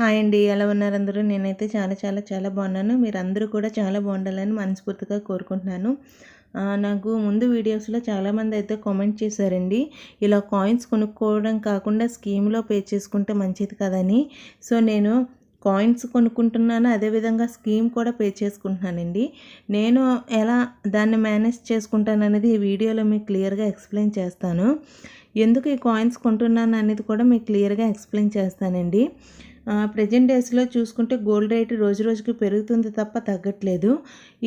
Hi అండి ఎలా ఉన్నారు అందరూ? నేనైతే చాలా చాలా చాలా బాగున్నాను. మీరు అందరూ కూడా చాలా బాగుండాలని మనస్ఫూర్తిగా కోరుకుంటున్నాను. నాకు ముందు వీడియోస్లో చాలామంది అయితే కామెంట్ చేశారండి. ఇలా కాయిన్స్ కొనుక్కోవడం కాకుండా స్కీమ్లో పే చేసుకుంటే మంచిది కదని. సో నేను కాయిన్స్ కొనుక్కుంటున్నాను అదేవిధంగా స్కీమ్ కూడా పే చేసుకుంటున్నానండి. నేను ఎలా దాన్ని మేనేజ్ చేసుకుంటాను అనేది ఈ వీడియోలో మీకు క్లియర్గా ఎక్స్ప్లెయిన్ చేస్తాను. ఎందుకు ఈ కాయిన్స్ కొంటున్నాను అనేది కూడా మీకు క్లియర్గా ఎక్స్ప్లెయిన్ చేస్తానండి. ప్రజెంట్ డేస్లో చూసుకుంటే గోల్డ్ రేట్ రోజు రోజుకి పెరుగుతుంది తప్ప తగ్గట్లేదు.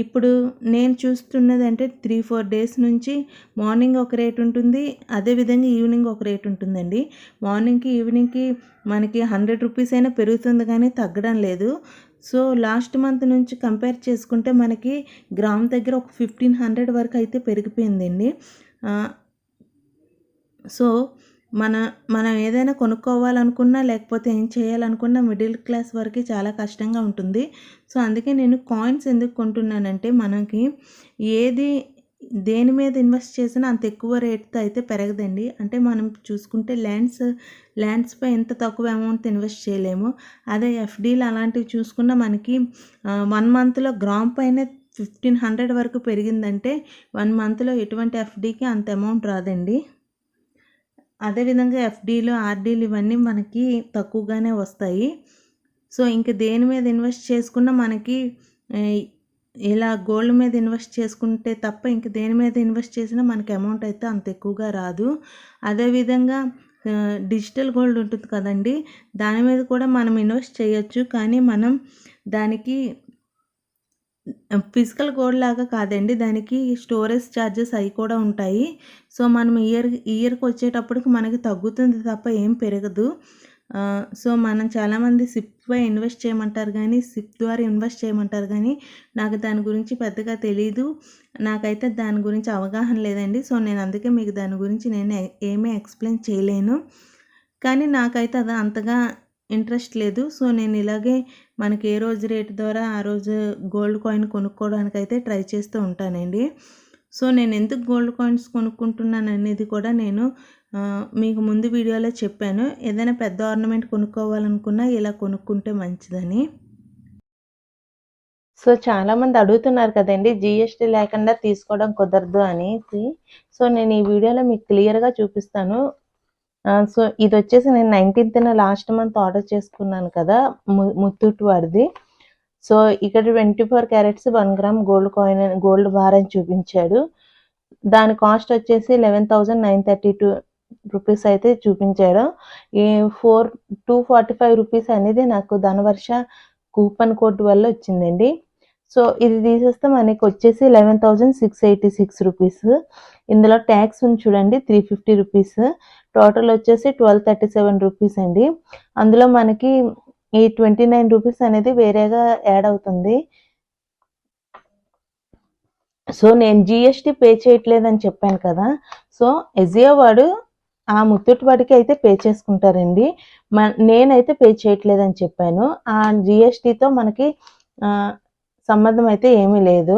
ఇప్పుడు నేను చూస్తున్నది అంటే త్రీ ఫోర్ డేస్ నుంచి మార్నింగ్ ఒక రేట్ ఉంటుంది అదేవిధంగా ఈవినింగ్ ఒక రేట్ ఉంటుందండి. మార్నింగ్కి ఈవినింగ్కి మనకి హండ్రెడ్ రూపీస్ అయినా పెరుగుతుంది కానీ తగ్గడం లేదు. సో లాస్ట్ మంత్ నుంచి కంపేర్ చేసుకుంటే మనకి గ్రామ్ దగ్గర ఒక ఫిఫ్టీన్ హండ్రెడ్ వరకు అయితే పెరిగిపోయిందండి. సో మన మనం ఏదైనా కొనుక్కోవాలనుకున్నా లేకపోతే ఏం చేయాలనుకున్నా మిడిల్ క్లాస్ వరకు చాలా కష్టంగా ఉంటుంది. సో అందుకే నేను కాయిన్స్ ఎందుకు కొంటున్నానంటే మనకి ఏది దేని మీద ఇన్వెస్ట్ చేసినా అంత ఎక్కువ రేట్తో అయితే పెరగదండి. అంటే మనం చూసుకుంటే ల్యాండ్స్ ల్యాండ్స్పై ఎంత తక్కువ అమౌంట్ ఇన్వెస్ట్ చేయలేము. అదే ఎఫ్డీలు అలాంటివి చూసుకున్న మనకి వన్ మంత్లో గ్రామ్ పైన ఫిఫ్టీన్ హండ్రెడ్ వరకు పెరిగిందంటే వన్ మంత్లో ఎటువంటి ఎఫ్డీకి అంత అమౌంట్ రాదండి. అదేవిధంగా ఎఫ్డీలు ఆర్డీలు ఇవన్నీ మనకి తక్కువగానే వస్తాయి. సో ఇంక దేని మీద ఇన్వెస్ట్ చేసుకున్నా మనకి ఇలా గోల్డ్ మీద ఇన్వెస్ట్ చేసుకుంటే తప్ప ఇంక దేని మీద ఇన్వెస్ట్ చేసినా మనకి అమౌంట్ అయితే అంత ఎక్కువగా రాదు. అదేవిధంగా డిజిటల్ గోల్డ్ ఉంటుంది కదండి దాని మీద కూడా మనం ఇన్వెస్ట్ చేయొచ్చు. కానీ మనం దానికి ఫిజికల్ గోల్డ్ లాగా కాదండి. దానికి స్టోరేజ్ ఛార్జెస్ అవి కూడా ఉంటాయి. సో మనం ఇయర్ ఇయర్కి వచ్చేటప్పటికి మనకి తగ్గుతుంది తప్ప ఏం పెరగదు. సో మనం చాలామంది సిప్పై ఇన్వెస్ట్ చేయమంటారు కానీ సిప్ ద్వారా ఇన్వెస్ట్ చేయమంటారు కానీ నాకు దాని గురించి పెద్దగా తెలీదు. నాకైతే దాని గురించి అవగాహన లేదండి. సో నేను అందుకే మీకు దాని గురించి నేను ఏమీ ఎక్స్ప్లెయిన్ చేయలేను. కానీ నాకైతే అది అంతగా ఇంట్రెస్ట్ లేదు. సో నేను ఇలాగే మనకి ఏ రోజు రేటు ద్వారా ఆ రోజు గోల్డ్ కాయిన్ కొనుక్కోవడానికి అయితే ట్రై చేస్తూ ఉంటానండి. సో నేను ఎందుకు గోల్డ్ కాయిన్స్ కొనుక్కుంటున్నాను అనేది కూడా నేను మీకు ముందు వీడియోలో చెప్పాను. ఏదైనా పెద్ద ఆర్నమెంట్ కొనుక్కోవాలనుకున్నా ఇలా కొనుక్కుంటే మంచిదని. సో చాలామంది అడుగుతున్నారు కదండి జిఎస్టీ లేకుండా తీసుకోవడం కుదరదు అనేసి. సో నేను ఈ వీడియోలో మీకు క్లియర్గా చూపిస్తాను. సో ఇది వచ్చేసి నేను నైన్టీన్త్న లాస్ట్ మంత్ ఆర్డర్ చేసుకున్నాను కదా ము- ముత్తూట్ వారిది సో ఇక్కడ twenty four carats one gram gold coin gold bar అని చూపించాడు. దాని కాస్ట్ వచ్చేసి eleven thousand nine thirty two rupees అయితే చూపించాడు. ఈ four two forty five rupees అనేది నాకు ధనవర్ష కూపన్ కోడ్ వల్ల వచ్చిందండి. సో ఇది తీసేస్తే మనకి వచ్చేసి eleven thousand six eighty six rupees ఇందులో ట్యాక్స్ ఉంది చూడండి త్రీ ఫిఫ్టీ రూపీస్ టోటల్ వచ్చేసి ట్వెల్వ్ థర్టీ సెవెన్ రూపీస్ అండి. అందులో మనకి ఈ ట్వంటీ నైన్ రూపీస్ అనేది వేరేగా యాడ్ అవుతుంది. సో నేను జిఎస్టీ పే చేయట్లేదని చెప్పాను కదా. సో ఎజియో వాడు ఆ ముత్తూట్ వాడికి అయితే పే చేసుకుంటారండి. మ- నేనైతే పే చేయట్లేదని చెప్పాను. ఆ జిఎస్టీతో మనకి సంబంధం అయితే ఏమీ లేదు.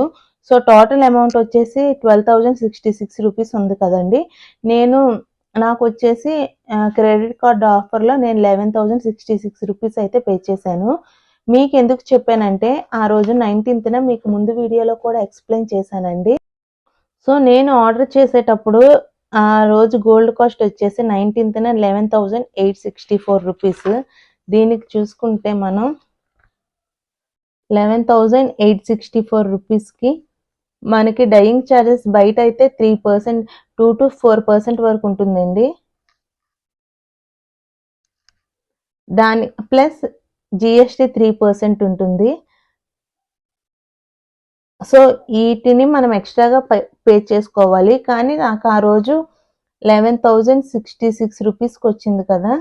సో టోటల్ అమౌంట్ వచ్చేసి twelve thousand sixty six rupees ఉంది కదండి. నేను నాకు వచ్చేసి క్రెడిట్ కార్డ్ ఆఫర్లో నేను eleven thousand sixty six rupees అయితే పే చేశాను. మీకు ఎందుకు చెప్పానంటే ఆ రోజు నైన్టీన్త్న మీకు ముందు వీడియోలో కూడా ఎక్స్ప్లెయిన్ చేశానండి. సో నేను ఆర్డర్ చేసేటప్పుడు ఆ రోజు గోల్డ్ కాస్ట్ వచ్చేసి నైన్టీన్త్న eleven thousand eight sixty four rupees దీనికి చూసుకుంటే మనం eleven thousand eight sixty four రూపీస్కి మనకి డయింగ్ ఛార్జెస్ బయట అయితే three percent two to four percent వరకు ఉంటుందండి. దాని ప్లస్ జిఎస్టీ త్రీ పర్సెంట్ ఉంటుంది. సో వీటిని మనం ఎక్స్ట్రాగా పే చేసుకోవాలి. కానీ నాకు ఆ రోజు లెవెన్ థౌజండ్ సిక్స్టీ సిక్స్ రూపీస్కి వచ్చింది కదా.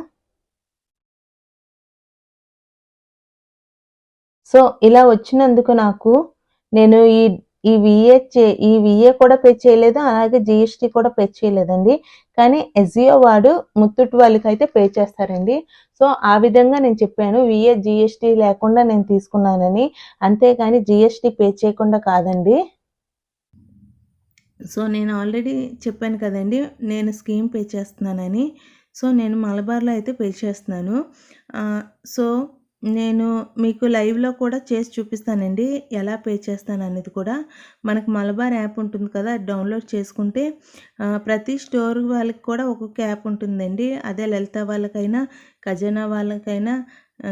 సో ఇలా వచ్చినందుకు నాకు నేను ఈ ఈ విఏ చే ఈ విఏ కూడా పే చేయలేదు అలాగే జిఎస్టీ కూడా పే చేయలేదండి. కానీ ఎస్జియో వాడు ముత్తూట్ వాళ్ళకి అయితే పే చేస్తారండి. సో ఆ విధంగా నేను చెప్పాను విఏ జిఎస్టీ లేకుండా నేను తీసుకున్నానని. అంతేగాని జిఎస్టీ పే చేయకుండా కాదండి. సో నేను ఆల్రెడీ చెప్పాను కదండి నేను స్కీమ్ పే చేస్తున్నానని. సో నేను మలబార్లో అయితే పే చేస్తున్నాను. సో నేను మీకు లైవ్లో కూడా చేసి చూపిస్తానండి. ఎలా పే చేస్తాను అనేది కూడా. మనకు మలబార్ యాప్ ఉంటుంది కదా అది డౌన్లోడ్ చేసుకుంటే ప్రతి స్టోర్ వాళ్ళకి కూడా ఒక్కొక్క యాప్ ఉంటుందండి. అదే లలిత వాళ్ళకైనా ఖజానా వాళ్ళకైనా ఆ,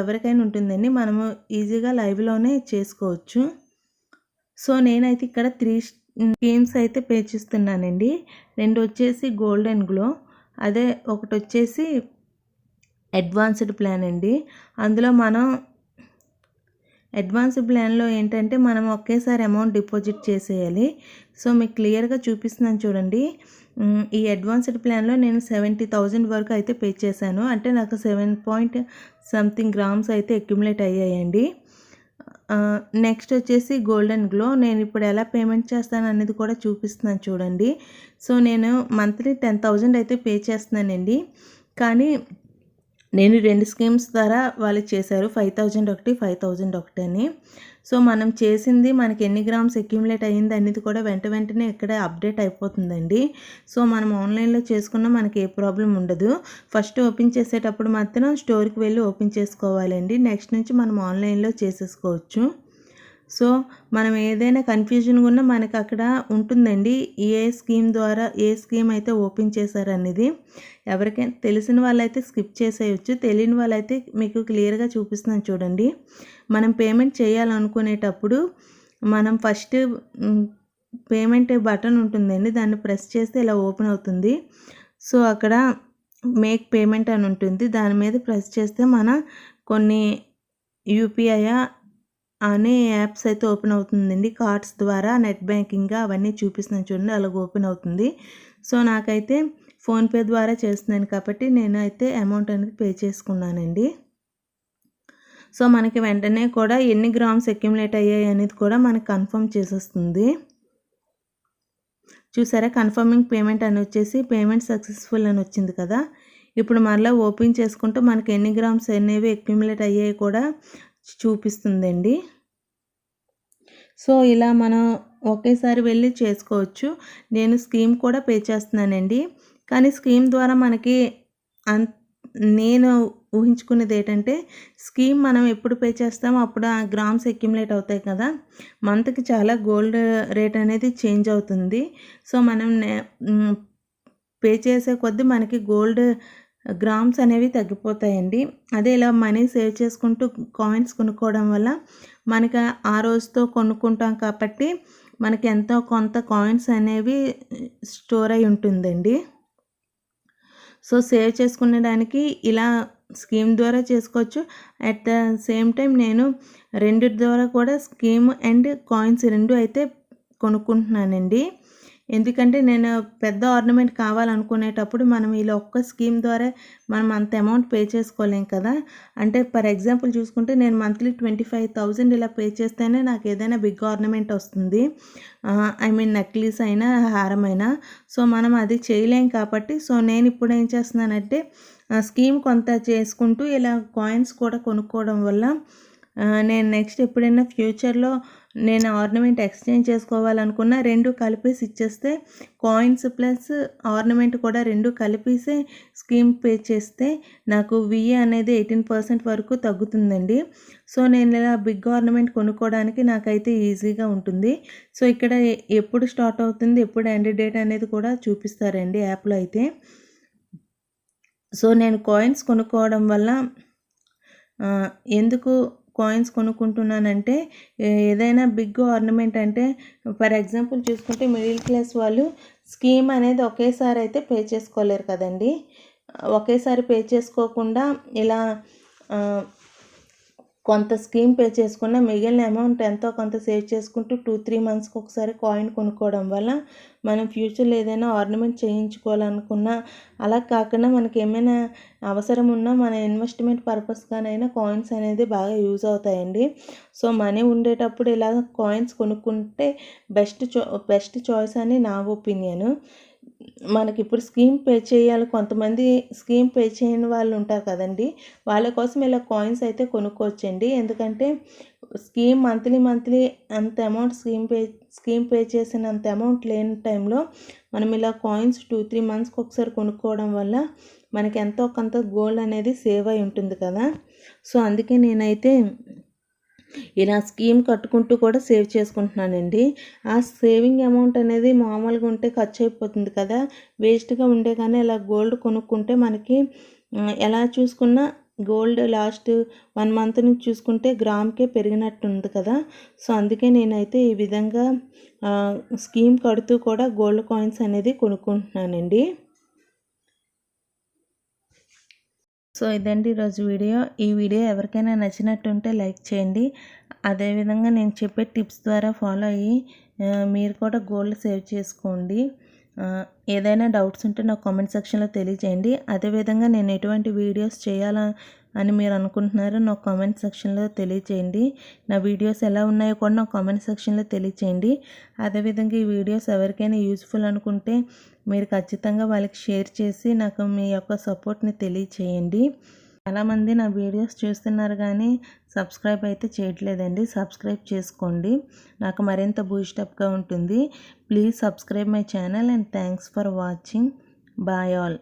ఎవరికైనా ఉంటుందండి. మనము ఈజీగా లైవ్లోనే చేసుకోవచ్చు. సో నేనైతే ఇక్కడ త్రీ స్కీమ్స్ అయితే పే చేస్తున్నానండి. రెండు వచ్చేసి గోల్డెన్ గ్లో అదే ఒకటి వచ్చేసి అడ్వాన్స్డ్ ప్లాన్ అండి. అందులో మనం అడ్వాన్స్డ్ ప్లాన్లో ఏంటంటే మనం ఒకేసారి అమౌంట్ డిపాజిట్ చేసేయాలి. సో మీకు క్లియర్గా చూపిస్తున్నాను చూడండి. ఈ అడ్వాన్స్డ్ ప్లాన్లో నేను సెవెంటీ థౌజండ్ వరకు అయితే పే చేశాను. అంటే నాకు సెవెన్ పాయింట్ సంథింగ్ గ్రామ్స్ అయితే అక్యుములేట్ అయ్యాయండి. నెక్స్ట్ వచ్చేసి గోల్డెన్ గ్లో. నేను ఇప్పుడు ఎలా పేమెంట్ చేస్తాను అనేది కూడా చూపిస్తున్నాను చూడండి. సో నేను మంత్లీ టెన్ థౌజండ్ అయితే పే చేస్తున్నానండి. కానీ నేను రెండు స్కీమ్స్ ద్వారా వాళ్ళు చేశారు. ఫైవ్ థౌజండ్ ఒకటి ఫైవ్ థౌజండ్ ఒకటి అని. సో మనం చేసింది మనకి ఎన్ని గ్రామ్స్ అక్యుములేట్ అయ్యింది అనేది కూడా వెంట వెంటనే ఇక్కడ అప్డేట్ అయిపోతుందండి. సో మనం ఆన్లైన్లో చేసుకున్నా మనకి ఏ ప్రాబ్లం ఉండదు. ఫస్ట్ ఓపెన్ చేసేటప్పుడు మాత్రం స్టోర్కి వెళ్ళి ఓపెన్ చేసుకోవాలండి. నెక్స్ట్ నుంచి మనం ఆన్లైన్లో చేసేసుకోవచ్చు. సో మనం ఏదైనా కన్ఫ్యూజన్గా ఉన్నా మనకు అక్కడ ఉంటుందండి. ఏ స్కీమ్ ద్వారా ఏ స్కీమ్ అయితే ఓపెన్ చేశారనేది. ఎవరికైనా తెలిసిన వాళ్ళైతే స్కిప్ చేసేయచ్చు. తెలియని వాళ్ళైతే మీకు క్లియర్గా చూపిస్తున్నాను చూడండి. మనం పేమెంట్ చేయాలనుకునేటప్పుడు మనం ఫస్ట్ పేమెంట్ బటన్ ఉంటుందండి. దాన్ని ప్రెస్ చేస్తే ఇలా ఓపెన్ అవుతుంది. సో అక్కడ మేక్ పేమెంట్ అని ఉంటుంది. దాని మీద ప్రెస్ చేస్తే మన కొన్ని యూపీఐ అనే యాప్స్ అయితే ఓపెన్ అవుతుందండి. కార్డ్స్ ద్వారా నెట్ బ్యాంకింగ్ అవన్నీ చూపిస్తున్నాను చూడండి అలాగ ఓపెన్ అవుతుంది. సో నాకైతే ఫోన్పే ద్వారా చేస్తున్నాను కాబట్టి నేను అయితే అమౌంట్ అనేది పే చేసుకున్నానండి. సో మనకి వెంటనే కూడా ఎన్ని గ్రామ్స్ అక్యుములేట్ అయ్యాయి అనేది కూడా మనకి కన్ఫర్మ్ చేసేస్తుంది. చూసారా? కన్ఫర్మింగ్ పేమెంట్ అని వచ్చేసి పేమెంట్ సక్సెస్ఫుల్ అని వచ్చింది కదా. ఇప్పుడు మరలా ఓపెన్ చేసుకుంటే మనకి ఎన్ని గ్రామ్స్ అనేవి అక్యుములేట్ అయ్యాయి కూడా చూపిస్తుందండి. సో ఇలా మనం ఒకేసారి వెళ్ళి చేసుకోవచ్చు. నేను స్కీమ్ కూడా పే చేస్తున్నానండి. కానీ స్కీమ్ ద్వారా మనకి అన్ నేను ఊహించుకునేది ఏంటంటే స్కీమ్ మనం ఎప్పుడు పే చేస్తామో అప్పుడు ఆ గ్రామ్స్ అక్యుములేట్ అవుతాయి కదా. మంత్కి చాలా గోల్డ్ రేట్ అనేది చేంజ్ అవుతుంది. సో మనం పే చేసే కొద్దీ మనకి గోల్డ్ గ్రామ్స్ అనేవి తగ్గిపోతాయండి. అదే ఇలా మనీ సేవ్ చేసుకుంటూ కాయిన్స్ కొనుక్కోవడం వల్ల మనకి ఆ రోజుతో కొనుక్కుంటాం కాబట్టి మనకి ఎంతో కొంత కాయిన్స్ అనేవి స్టోర్ అయి ఉంటుందండి. సో సేవ్ చేసుకునేదానికి ఇలా స్కీమ్ ద్వారా చేసుకోవచ్చు. అట్ ద సేమ్ టైం నేను రెండు ద్వారా కూడా స్కీమ్ అండ్ కాయిన్స్ రెండు అయితే కొనుక్కుంటున్నానండి. ఎందుకంటే నేను పెద్ద ఆర్నమెంట్ కావాలనుకునేటప్పుడు మనం ఇలా ఒక్క స్కీమ్ ద్వారా మనం అంత అమౌంట్ పే చేసుకోలేం కదా. అంటే ఫర్ ఎగ్జాంపుల్ చూసుకుంటే నేను మంత్లీ ట్వంటీ ఫైవ్ థౌజండ్ ఇలా పే చేస్తేనే నాకు ఏదైనా బిగ్ ఆర్నమెంట్ వస్తుంది. ఐ మీన్ నెక్లెస్ అయినా హారం అయినా. సో మనం అది చేయలేం కాబట్టి సో నేను ఇప్పుడు ఏం చేస్తున్నానంటే స్కీమ్ కొంత చేసుకుంటూ ఇలా కాయిన్స్ కూడా కొనుక్కోవడం వల్ల నేను నెక్స్ట్ ఎప్పుడైనా ఫ్యూచర్లో నేను ఆర్నమెంట్ ఎక్స్చేంజ్ చేసుకోవాలనుకున్న రెండు కలిపేసి ఇచ్చేస్తే కాయిన్స్ ప్లస్ ఆర్నమెంట్ కూడా రెండు కలిపేసే స్కీమ్ పే చేస్తే నాకు విఏ అనేది ఎయిటీన్ పర్సెంట్ వరకు తగ్గుతుందండి. సో నేను ఇలా బిగ్ ఆర్నమెంట్ కొనుక్కోవడానికి నాకైతే ఈజీగా ఉంటుంది. సో ఇక్కడ ఎప్పుడు స్టార్ట్ అవుతుంది ఎప్పుడు ఎండ్ డేట్ అనేది కూడా చూపిస్తారండి యాప్లో అయితే. సో నేను కాయిన్స్ కొనుక్కోవడం వల్ల ఎందుకు కాయిన్స్ కొనుక్కుంటున్నానంటే ఏదైనా బిగ్ ఆర్నమెంట్ అంటే ఫర్ ఎగ్జాంపుల్ చూసుకుంటే మిడిల్ క్లాస్ వాళ్ళు స్కీమ్ అనేది ఒకేసారి అయితే పే చేసుకోలేరు కదండి. ఒకేసారి పే చేసుకోకుండా ఇలా కొంత స్కీమ్ పే చేసుకున్న మిగిలిన అమౌంట్ ఎంతో కొంత సేవ్ చేసుకుంటూ టూ త్రీ మంత్స్కి ఒకసారి కాయిన్ కొనుక్కోవడం వల్ల మనం ఫ్యూచర్లో ఏదైనా ఆర్నమెంట్ చేయించుకోవాలనుకున్నా అలా కాకుండా మనకి ఏమైనా అవసరం ఉన్నా మన ఇన్వెస్ట్మెంట్ పర్పస్గానైనా కాయిన్స్ అనేది బాగా యూజ్ అవుతాయండి. సో మనీ ఉండేటప్పుడు ఇలా కాయిన్స్ కొనుక్కుంటే బెస్ట్ చో బెస్ట్ చాయిస్ అని నా ఒపీనియన్. మనకి ఇప్పుడు స్కీమ్ పే చేయాలి. కొంతమంది స్కీమ్ పే చేయని వాళ్ళు ఉంటారు కదండి. వాళ్ళ కోసం ఇలా కాయిన్స్ అయితే కొనుక్కోవచ్చండి. ఎందుకంటే స్కీమ్ మంత్లీ మంత్లీ అంత amount scheme pay scheme pay చేసినంత అమౌంట్ లేని టైంలో మనం ఇలా కాయిన్స్ టూ త్రీ మంత్స్కి ఒకసారి కొనుక్కోవడం వల్ల మనకి ఎంతో కొంత గోల్డ్ అనేది సేవ్ అయి ఉంటుంది కదా. సో అందుకే నేనైతే ఇలా స్కీమ్ కట్టుకుంటూ కూడా సేవ్ చేసుకుంటున్నానండి. ఆ సేవింగ్ అమౌంట్ అనేది మామూలుగా ఉంటే ఖర్చు అయిపోతుంది కదా. వేస్ట్గా ఉండే కానీ ఇలా గోల్డ్ కొనుక్కుంటే మనకి ఎలా చూసుకున్నా గోల్డ్ లాస్ట్ వన్ మంత్ నుంచి చూసుకుంటే గ్రామ్కే పెరిగినట్టు ఉంది కదా. సో అందుకే నేనైతే ఈ విధంగా స్కీమ్ కడుతూ కూడా గోల్డ్ కాయిన్స్ అనేది కొనుక్కుంటున్నానండి. సో ఇదండి ఈరోజు వీడియో. ఈ వీడియో ఎవరికైనా నచ్చినట్టుంటే లైక్ చేయండి. అదేవిధంగా నేను చెప్పే టిప్స్ ద్వారా ఫాలో అయ్యి మీరు కూడా గోల్డ్ సేవ్ చేసుకోండి. ఏదైనా డౌట్స్ ఉంటే నాకు కామెంట్ సెక్షన్లో తెలియజేయండి. అదేవిధంగా నేను ఎటువంటి వీడియోస్ చేయాలా అని మీరు అనుకుంటున్నారో నాకు కామెంట్ సెక్షన్లో తెలియచేయండి. నా వీడియోస్ ఎలా ఉన్నాయో కూడా నాకు కామెంట్ సెక్షన్లో తెలియచేయండి. అదేవిధంగా ఈ వీడియోస్ ఎవరికైనా యూస్ఫుల్ అనుకుంటే మీరు ఖచ్చితంగా వాళ్ళకి షేర్ చేసి నాకు మీ యొక్క సపోర్ట్ని తెలియచేయండి. చాలామంది నా వీడియోస్ చూస్తున్నారు కానీ సబ్స్క్రైబ్ అయితే చేయట్లేదండి. సబ్స్క్రైబ్ చేసుకోండి. నాకు మరింత బూస్టప్గా ఉంటుంది. Please subscribe my channel and thanks for watching bye all